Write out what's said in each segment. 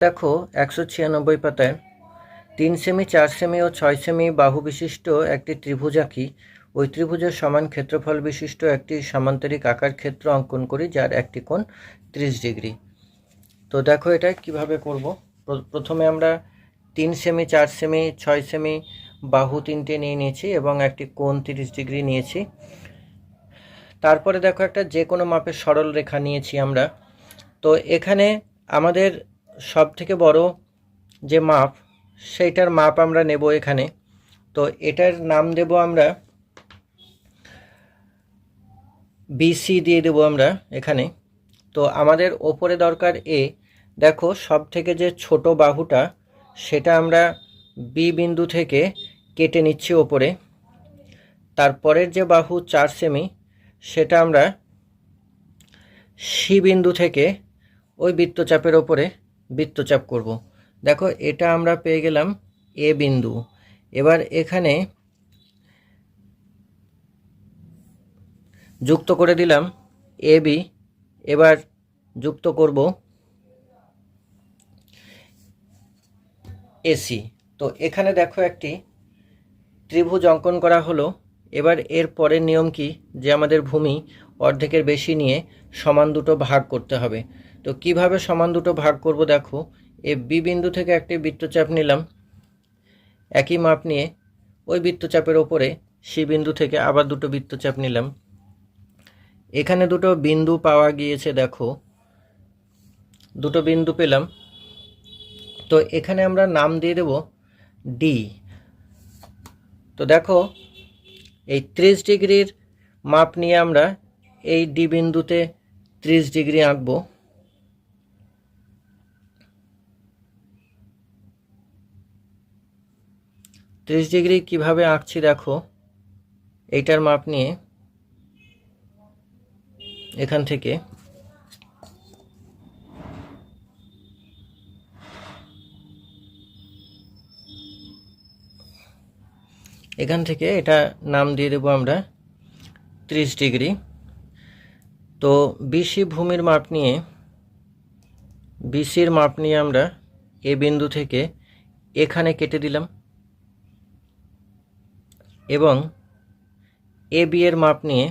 দেখো, একশো ছিয়ানব্বই পাতায় তিন সেমি, চার সেমি ও ছয় সেমি বাহু বিশিষ্ট একটি ত্রিভুজ আঁকি। ওই ত্রিভুজের সমান ক্ষেত্রফল বিশিষ্ট একটি সামান্তরিক আকার ক্ষেত্র অঙ্কন করি, যার একটি কোণ ত্রিশ ডিগ্রি। তো দেখো এটা কীভাবে করব? প্র- প্রথমে আমরা তিন সেমি, চার সেমি, ছয় সেমি বাহু তিনটে নিয়ে নিয়েছি এবং একটি কোণ তিরিশ ডিগ্রি নিয়েছি। তারপরে দেখো একটা যে কোনো মাপের সরল রেখা নিয়েছি আমরা। তো এখানে আমাদের সব থেকে বড় যে মাপ, সেইটার মাপ আমরা নেব এখানে। তো এটার নাম দেব আমরা বিসি দিয়ে দেব আমরা এখানে। তো আমাদের ওপরে দরকার এ দেখো সব থেকে যে ছোট বাহুটা, সেটা আমরা বি বিন্দু থেকে কেটে নিচ্ছি ওপরে। তারপরের যে বাহু চার সেমি, সেটা আমরা সি বিন্দু থেকে ওই বৃত্তচাপের ওপরে বৃত্তচাপ করব। দেখো, এটা আমরা পেয়ে গেলাম এ বিন্দু। এবার এখানে যুক্ত করে দিলাম এ বি। এবার যুক্ত করব এসি তো এখানে দেখো একটি ত্রিভুজ অঙ্কন করা হলো। এবার এর পরের নিয়ম কি? যে আমাদের ভূমি অর্ধেকের বেশি নিয়ে সমান দুটো ভাগ করতে হবে। তো কীভাবে সমান দুটো ভাগ করব দেখো এ বি বিন্দু থেকে একটি বৃত্তচাপ নিলাম, একই মাপ নিয়ে ওই বৃত্তচাপের ওপরে সি বিন্দু থেকে আবার দুটো বৃত্তচাপ নিলাম। এখানে দুটো বিন্দু পাওয়া গিয়েছে দেখো, দুটো বিন্দু পেলাম। তো এখানে আমরা নাম দিয়ে দেব ডি তো দেখো এই ত্রিশ ডিগ্রির মাপ নিয়ে আমরা এই ডি বিন্দুতে ত্রিশ ডিগ্রি আঁকবো। ত্রিশ ডিগ্রি কীভাবে আঁকছি দেখো, এইটার মাপ নিয়ে এখান থেকে। এখান থেকে এটা নাম দিয়ে দেবো আমরা ত্রিশ ডিগ্রি। তো বিসি ভূমির মাপ নিয়ে বিসির মাপ নিয়ে আমরা এ বিন্দু থেকে এখানে কেটে দিলাম। এবং এ বি এর মাপ নিয়ে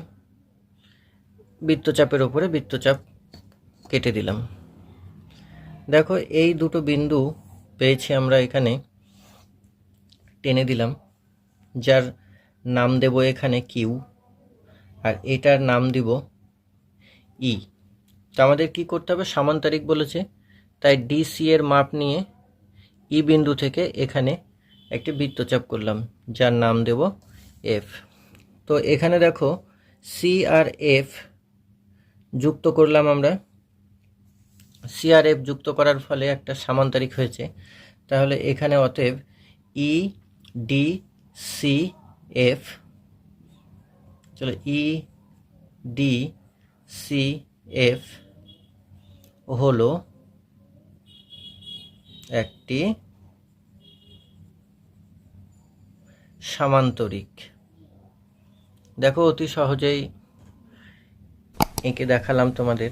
বৃত্তচাপের ওপরে বৃত্তচাপ কেটে দিলাম। দেখো, এই দুটো বিন্দু পেয়েছি আমরা এখানে টেনে দিলাম। যার নাম দেব এখানে কিউ, আর এটার নাম দিব ই। তো আমাদের কি করতে হবে? সামান্তরিক বলেছে। তাই ডিসি এর মাপ নিয়ে ই বিন্দু থেকে এখানে একটি বৃত্তচাপ করলাম, যার নাম দেব এফ তো এখানে দেখো সি আর এফ যুক্ত করলাম আমরা। সি আর এফ যুক্ত করার ফলে একটা সামান্তরিক হয়েছে। তাহলে এখানে অতএব ই ডি সি এফ চলো ই ডি সি এফ হলো একটি সামান্তরিক। দেখো অতি সহজেই এঁকে দেখালাম তোমাদের।